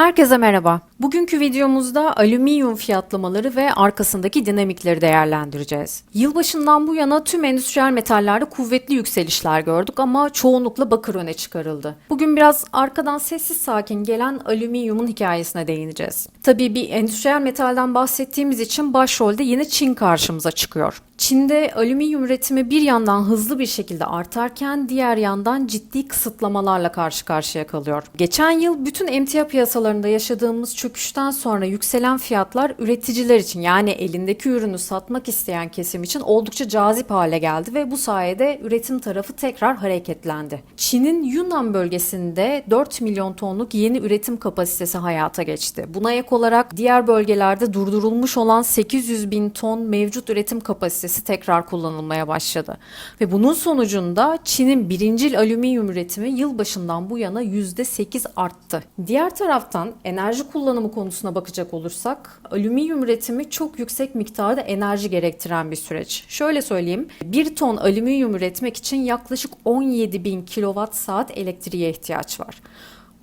Herkese merhaba. Bugünkü videomuzda alüminyum fiyatlamaları ve arkasındaki dinamikleri değerlendireceğiz. Yılbaşından bu yana tüm endüstriyel metallerde kuvvetli yükselişler gördük ama çoğunlukla bakır öne çıkarıldı. Bugün biraz arkadan sessiz sakin gelen alüminyumun hikayesine değineceğiz. Tabii bir endüstriyel metalden bahsettiğimiz için başrolde yine Çin karşımıza çıkıyor. Çin'de alüminyum üretimi bir yandan hızlı bir şekilde artarken diğer yandan ciddi kısıtlamalarla karşı karşıya kalıyor. Geçen yıl bütün emtia piyasalarında yaşadığımız çöküşten sonra yükselen fiyatlar üreticiler için yani elindeki ürünü satmak isteyen kesim için oldukça cazip hale geldi ve bu sayede üretim tarafı tekrar hareketlendi. Çin'in Yunnan bölgesinde 4 milyon tonluk yeni üretim kapasitesi hayata geçti. Buna ek olarak diğer bölgelerde durdurulmuş olan 800 bin ton mevcut üretim kapasitesi tekrar kullanılmaya başladı. Ve bunun sonucunda Çin'in birincil alüminyum üretimi yılbaşından bu yana %8 arttı. Diğer taraftan enerji kullanımı konusuna bakacak olursak alüminyum üretimi çok yüksek miktarda enerji gerektiren bir süreç. Şöyle söyleyeyim 1 ton alüminyum üretmek için yaklaşık 17 bin kilowatt saat elektriğe ihtiyaç var.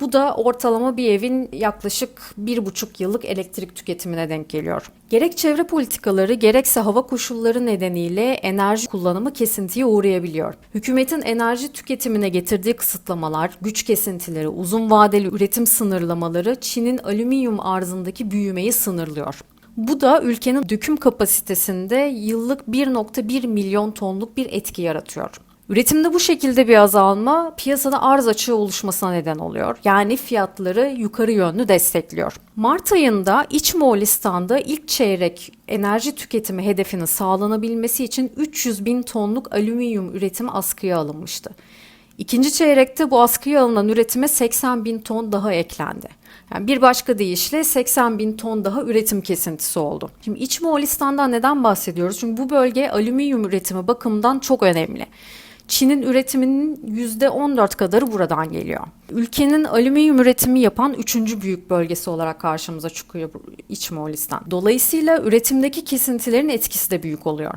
Bu da ortalama bir evin yaklaşık bir buçuk yıllık elektrik tüketimine denk geliyor. Gerek çevre politikaları gerekse hava koşulları nedeniyle enerji kullanımı kesintiye uğrayabiliyor. Hükümetin enerji tüketimine getirdiği kısıtlamalar, güç kesintileri, uzun vadeli üretim sınırlamaları Çin'in alüminyum arzındaki büyümeyi sınırlıyor. Bu da ülkenin döküm kapasitesinde yıllık 1.1 milyon tonluk bir etki yaratıyor. Üretimde bu şekilde bir azalma piyasada arz açığı oluşmasına neden oluyor. Yani fiyatları yukarı yönlü destekliyor. Mart ayında İç Moğolistan'da ilk çeyrek enerji tüketimi hedefinin sağlanabilmesi için 300 bin tonluk alüminyum üretimi askıya alınmıştı. İkinci çeyrekte bu askıya alınan üretime 80 bin ton daha eklendi. Yani bir başka deyişle 80 bin ton daha üretim kesintisi oldu. Şimdi İç Moğolistan'dan neden bahsediyoruz? Çünkü bu bölge alüminyum üretimi bakımından çok önemli. Çin'in üretiminin %14 kadarı buradan geliyor. Ülkenin alüminyum üretimi yapan üçüncü büyük bölgesi olarak karşımıza çıkıyor İç Moğolistan. Dolayısıyla üretimdeki kesintilerin etkisi de büyük oluyor.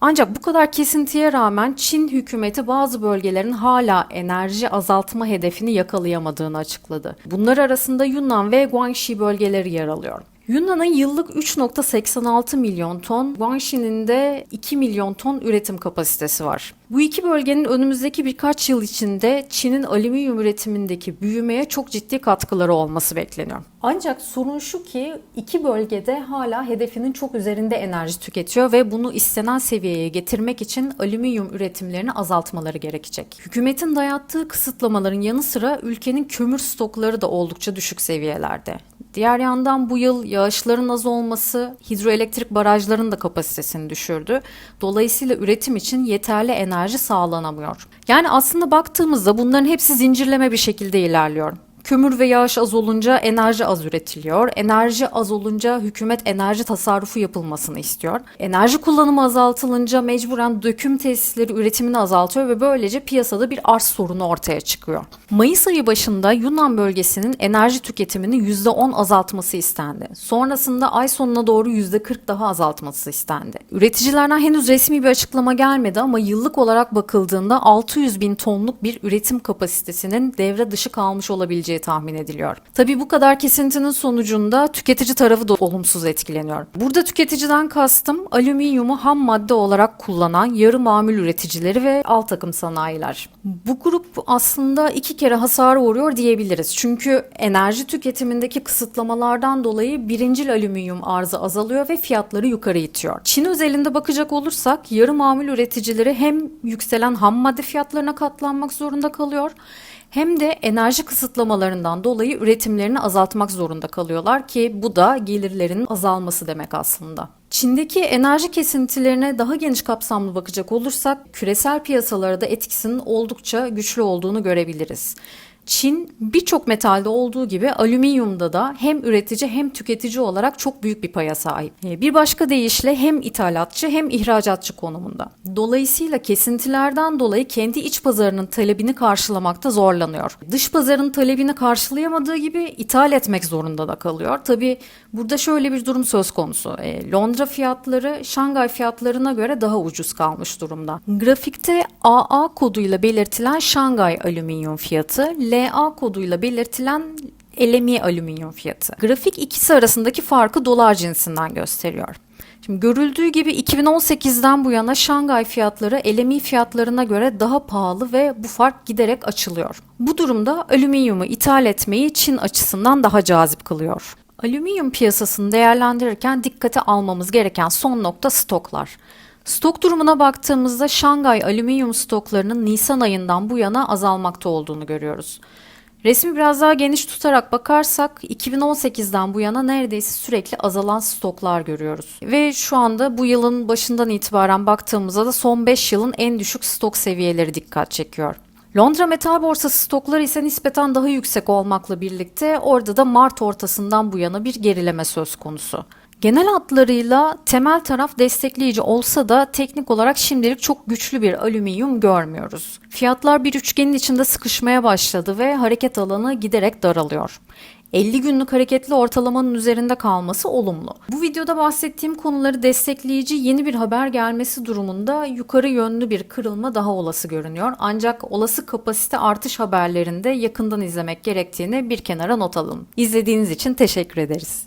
Ancak bu kadar kesintiye rağmen Çin hükümeti bazı bölgelerin hala enerji azaltma hedefini yakalayamadığını açıkladı. Bunlar arasında Yunnan ve Guangxi bölgeleri yer alıyor. Yunnan'ın yıllık 3.86 milyon ton, Guangxi'nin de 2 milyon ton üretim kapasitesi var. Bu iki bölgenin önümüzdeki birkaç yıl içinde Çin'in alüminyum üretimindeki büyümeye çok ciddi katkıları olması bekleniyor. Ancak sorun şu ki iki bölgede hala hedefinin çok üzerinde enerji tüketiyor ve bunu istenen seviyeye getirmek için alüminyum üretimlerini azaltmaları gerekecek. Hükümetin dayattığı kısıtlamaların yanı sıra ülkenin kömür stokları da oldukça düşük seviyelerde. Diğer yandan bu yıl yağışların az olması hidroelektrik barajlarının da kapasitesini düşürdü. Dolayısıyla üretim için yeterli enerji sağlanamıyor. Yani aslında baktığımızda bunların hepsi zincirleme bir şekilde ilerliyor. Kömür ve yağış az olunca enerji az üretiliyor. Enerji az olunca hükümet enerji tasarrufu yapılmasını istiyor. Enerji kullanımı azaltılınca mecburen döküm tesisleri üretimini azaltıyor ve böylece piyasada bir arz sorunu ortaya çıkıyor. Mayıs ayı başında Yunan bölgesinin enerji tüketimini %10 azaltması istendi. Sonrasında ay sonuna doğru %40 daha azaltması istendi. Üreticilerden henüz resmi bir açıklama gelmedi ama yıllık olarak bakıldığında 600 bin tonluk bir üretim kapasitesinin devre dışı kalmış olabileceği tahmin ediliyor. Tabii bu kadar kesintinin sonucunda tüketici tarafı da olumsuz etkileniyor. Burada tüketiciden kastım alüminyumu ham madde olarak kullanan yarı mamul üreticileri ve alt takım sanayiler. Bu grup aslında iki kere hasara uğruyor diyebiliriz. Çünkü enerji tüketimindeki kısıtlamalardan dolayı birincil alüminyum arzı azalıyor ve fiyatları yukarı itiyor. Çin özelinde bakacak olursak yarı mamul üreticileri hem yükselen ham madde fiyatlarına katlanmak zorunda kalıyor hem de enerji kısıtlamalarından dolayı üretimlerini azaltmak zorunda kalıyorlar ki bu da gelirlerinin azalması demek aslında. Çin'deki enerji kesintilerine daha geniş kapsamlı bakacak olursak küresel piyasalara da etkisinin oldukça güçlü olduğunu görebiliriz. Çin birçok metalde olduğu gibi alüminyumda da hem üretici hem tüketici olarak çok büyük bir paya sahip. E, bir başka deyişle hem ithalatçı hem ihracatçı konumunda. Dolayısıyla kesintilerden dolayı kendi iç pazarının talebini karşılamakta zorlanıyor. Dış pazarın talebini karşılayamadığı gibi ithal etmek zorunda da kalıyor. Tabi burada şöyle bir durum söz konusu. E, Londra fiyatları Şangay fiyatlarına göre daha ucuz kalmış durumda. Grafikte AA koduyla belirtilen Şangay alüminyum fiyatı, LA koduyla belirtilen LME alüminyum fiyatı. Grafik ikisi arasındaki farkı dolar cinsinden gösteriyor. Şimdi görüldüğü gibi 2018'den bu yana Şangay fiyatları LME fiyatlarına göre daha pahalı ve bu fark giderek açılıyor. Bu durumda alüminyumu ithal etmeyi Çin açısından daha cazip kılıyor. Alüminyum piyasasını değerlendirirken dikkate almamız gereken son nokta stoklar. Stok durumuna baktığımızda Şangay alüminyum stoklarının Nisan ayından bu yana azalmakta olduğunu görüyoruz. Resmi biraz daha geniş tutarak bakarsak 2018'den bu yana neredeyse sürekli azalan stoklar görüyoruz. Ve şu anda bu yılın başından itibaren baktığımızda da son 5 yılın en düşük stok seviyeleri dikkat çekiyor. Londra Metal Borsası stokları ise nispeten daha yüksek olmakla birlikte orada da Mart ortasından bu yana bir gerileme söz konusu. Genel hatlarıyla temel taraf destekleyici olsa da teknik olarak şimdilik çok güçlü bir alüminyum görmüyoruz. Fiyatlar bir üçgenin içinde sıkışmaya başladı ve hareket alanı giderek daralıyor. 50 günlük hareketli ortalamanın üzerinde kalması olumlu. Bu videoda bahsettiğim konuları destekleyici yeni bir haber gelmesi durumunda yukarı yönlü bir kırılma daha olası görünüyor. Ancak olası kapasite artış haberlerinde yakından izlemek gerektiğini bir kenara not alın. İzlediğiniz için teşekkür ederiz.